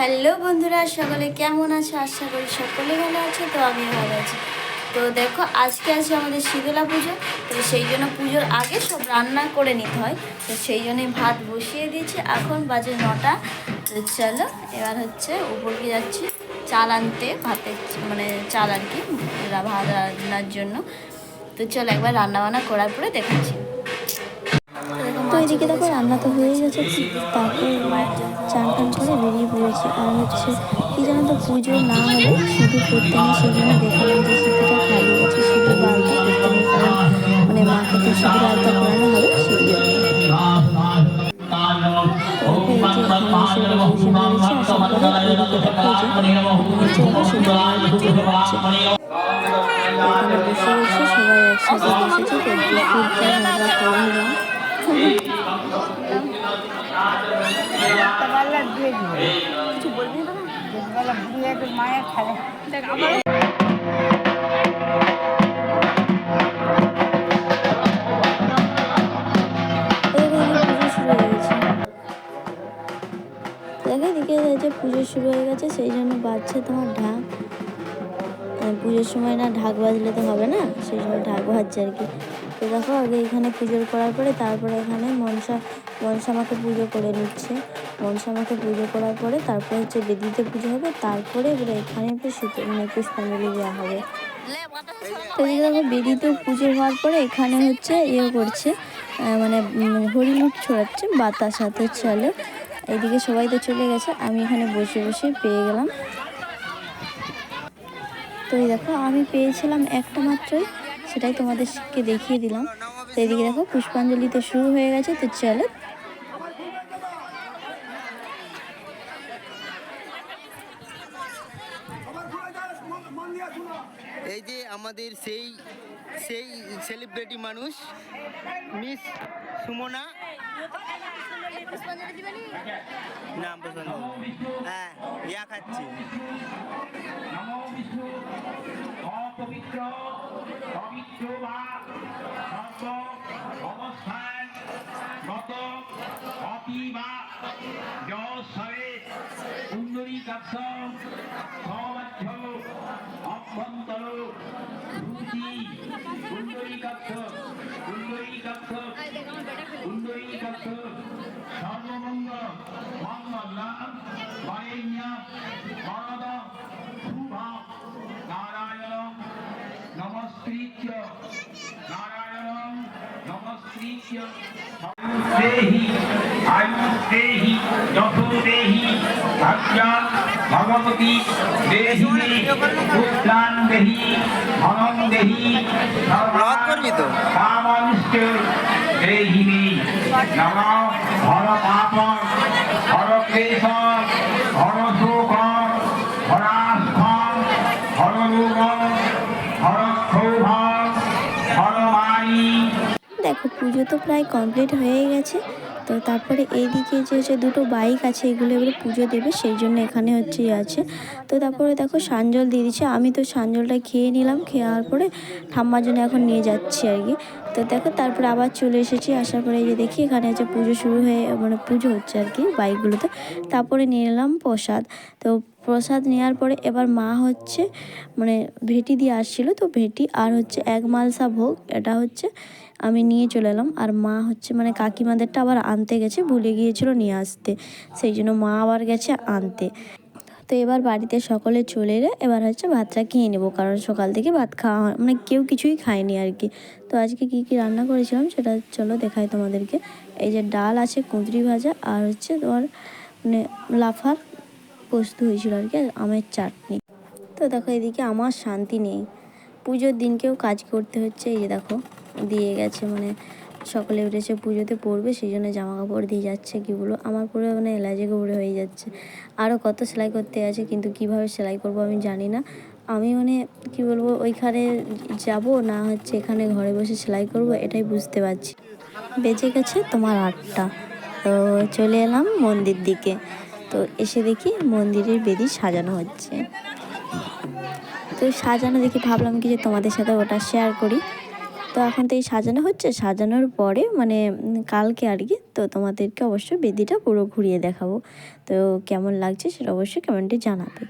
Hello বন্ধুরা, সকলে কেমন আছো? আশা করি সকলে ভালো আছে, তো আমি ভালো আছি। তো দেখো, আজকে আছে আমাদের শীতলা পুজো, তো সেই জন্য পুজোর আগে সব রান্না করে নিতে হয়। তো সেই জন্যই ভাত বসিয়ে দিয়েছি। এখন বাজে নটা, তো চলো, এবার হচ্ছে উপরকে যাচ্ছি চাল আনতে, ভাতের মানে চাল আর কি ভাত রান্নার জন্য। তো চলো একবার রান্না বান্না করার পরে দেখাচ্ছি। তো এদিকে দেখো রান্না তো হয়ে গেছে, তারপর চান টান করে বেরিয়ে পড়েছি। আর হচ্ছে কি জানো তো পুজো না হলে শুধু করতে নেই সেই জন্য দেখালাম যে সিঁথিটা খালি আছে শুধু বালতা করতে নেই, কারণ মানে মাকে তো শুধু বালতা করানো হবে, সেই জন্য। সবাই একসাথে বসেছে, তো কিছু বলবি না পুজো শুরু হয়ে গেছে দেখো এদিকে যে পুজো শুরু হয়ে গেছে, সেই জন্য বাজছে তোমার ঢাক। পুজোর সময় না ঢাক বাজলে তো হবে না, সেই সময় ঢাক বাজছে আর কি। তো দেখো, আগে এখানে পুজো করার পরে তারপরে এখানে মনসা মনসা মাকে পুজো করে নিচ্ছে। মনসা মাকে পুজো করার পরে তারপরে হচ্ছে বেদিতে পুজো হবে, তারপরে এবারে এখানে একটু শীত মানে পুষ্পাঞ্জলি দেওয়া হবে। দেখো বেদিতে পুজো হওয়ার পরে এখানে হচ্ছে ইয়ে করছে মানে হরিলুট ছড়াচ্ছে, বাতাস হাতে চলে। এইদিকে সবাই তো চলে গেছে, আমি এখানে বসে বসে পেয়ে গেলাম। তো দেখো, আমি পেয়েছিলাম একটা মাত্রই। সেটাই তোমাদেরকে দেখিয়ে দিলাম। তো এদিকে দেখো পুষ্পাঞ্জলি তো শুরু হয়ে গেছে তো চলো। এই যে আমাদের সেই সেই সেলিব্রিটি মানুষ মিস সুমনা। নাম পছন্দ হ্যাঁ ইয়া খাচ্ছি। পবিত্র বা সর্ব অবস্থান গত অতি বা জসরে কুণ্ডলী কাক্ষ সমাধ্য অভ্যন্তর কুণ্ডলী কাক্ষ ভগবতী দেহি পুত্রান দেহি ধনম দেহি? কামনিষ্ঠ দেহি মে নম হর পাপ হর ক্লেশ হর শোক হরাস্থ হর রোগ হর ক্ষোভ হর মারি দেখো পুজো তো প্রায় কমপ্লিট হয়ে গেছে। তো তারপরে এইদিকে যে হচ্ছে দুটো বাইক আছে, এগুলো এবারে পুজো দেবে, সেই জন্য এখানে হচ্ছে আছে তো তারপরে দেখো সানজল দিয়ে দিচ্ছে আমি তো সানজলটা খেয়ে নিলাম খাওয়ার পরে ঠাম্মার জন্য এখন নিয়ে যাচ্ছি আর কি। তো দেখো তারপরে আবার চলে এসেছি, আসার পরে যে দেখি এখানে হচ্ছে পুজো শুরু হয়ে মানে পুজো হচ্ছে আর কি বাইকগুলোতে। তারপরে নিয়ে নিলাম প্রসাদ। তো প্রসাদ নেওয়ার পরে এবার মা হচ্ছে মানে ভেটি দিয়ে আসছিল, তো ভেটি আর হচ্ছে এক মালসা ভোগ, এটা হচ্ছে আমি নিয়ে চলে এলাম। আর মা হচ্ছে মানে কাকিমাদেরটা আবার আনতে গেছে, ভুলে গিয়েছিল নিয়ে আসতে। সেই জন্য মা আবার গেছে আনতে। তো এবার বাড়িতে সকলে চলে এলে এবার হচ্ছে ভাতটা খেয়ে নেব, কারণ সকাল থেকে ভাত খাওয়া হয় মানে কেউ কিছুই খায়নি আর কি। তো আজকে কী কী রান্না করেছিলাম সেটা চলো দেখাই তোমাদেরকে। এই যে ডাল আছে, কুঁদরি ভাজা, আর হচ্ছে তোমার মানে লাফার পোস্ত হয়েছিল আর কি আমের চাটনি। তো দেখো এদিকে আমার শান্তি নেই। পুজোর দিনকেও কাজ করতে হচ্ছে, এই যে দেখো। দিয়ে গেছে মানে সকলে উঠেছে পুজোতে, পড়বে সেই জন্য জামা কাপড় দিয়ে যাচ্ছে, কি বলব? আমার পুরো মানে এলাজে গোবরে হয়ে যাচ্ছে। আরও কত সেলাই করতে আছে, কিন্তু কীভাবে সেলাই করব আমি জানি না। আমি মানে কি বলব, ওইখানে যাব না হচ্ছে এখানে ঘরে বসে সেলাই করব, এটাই বুঝতে পারছি। বেঁচে গেছে তোমার আটটা, তো চলে এলাম মন্দির দিকে। তো এসে দেখি মন্দিরের বেদি সাজানো হচ্ছে। তো সাজানো দেখে ভাবলাম কি যে তোমাদের সাথে ওটা শেয়ার করি। তো এখন তো এই সাজানো হচ্ছে। সাজানোর পরে মানে কালকে আর কি, তো তোমাদেরকে অবশ্যই বেদিটা পুরো ঘুরিয়ে দেখাবো। তো কেমন লাগছে সেটা অবশ্যই কমেন্টে জানাবে।